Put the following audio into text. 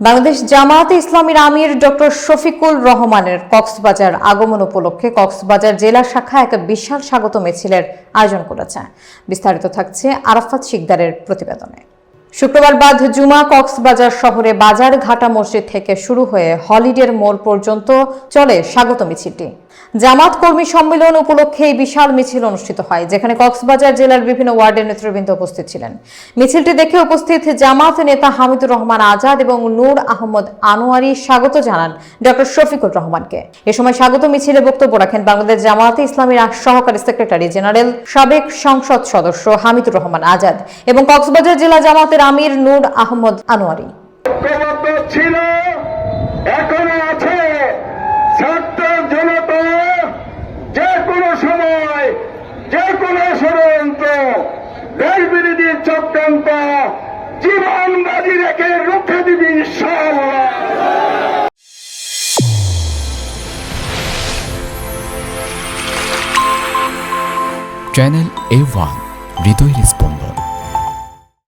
বাংলাদেশ জামায়াতে ইসলামীর আমির ডক্টর শফিকুল রহমানের কক্সবাজার আগমন উপলক্ষে কক্সবাজার জেলা শাখা এক বিশাল স্বাগত মিছিলের আয়োজন করেছে। বিস্তারিত থাকছে আরাফাত শিকদারের প্রতিবেদনে। শুক্রবার বাদ জুমা কক্সবাজার শহরে বাজার ঘাটা মসজিদ থেকে শুরু হয়ে হলিডের মোড় পর্যন্ত চলে স্বাগত মিছিলটি। জামাত কর্মী সম্মেলন উপলক্ষে এই বিশাল মিছিল অনুষ্ঠিত হয়, যেখানে কক্সবাজার জেলার বিভিন্ন ওয়ার্ডের নেতৃবৃন্দ উপস্থিত ছিলেন। মিছিলটি দেখে উপস্থিত জামাত নেতা হামিদুর রহমান আজাদ এবং নূর আহমদ আনোয়ারি স্বাগত জানান ডক্টর শফিকুর রহমানকে। এ সময় স্বাগত মিছিলে বক্তব্য রাখেন বাংলাদেশ জামায়াতে ইসলামীর সহকারী সেক্রেটারি জেনারেল সাবেক সংসদ সদস্য হামিদুর রহমান আজাদ এবং কক্সবাজার জেলা জামাতের আমির নূর আহমদ আনোয়ারি। ছিল এখনও আছে। ছাত্র জনতা যে কোনো সময় যে কোনো ষড়যন্ত্র দেশ বিরোধী চক্রান্ত জীবন বাজি রেখে রুখে দিবি ইনশাআল্লাহ। চ্যানেল এ ওয়ান হৃদয়ের স্পন্দন।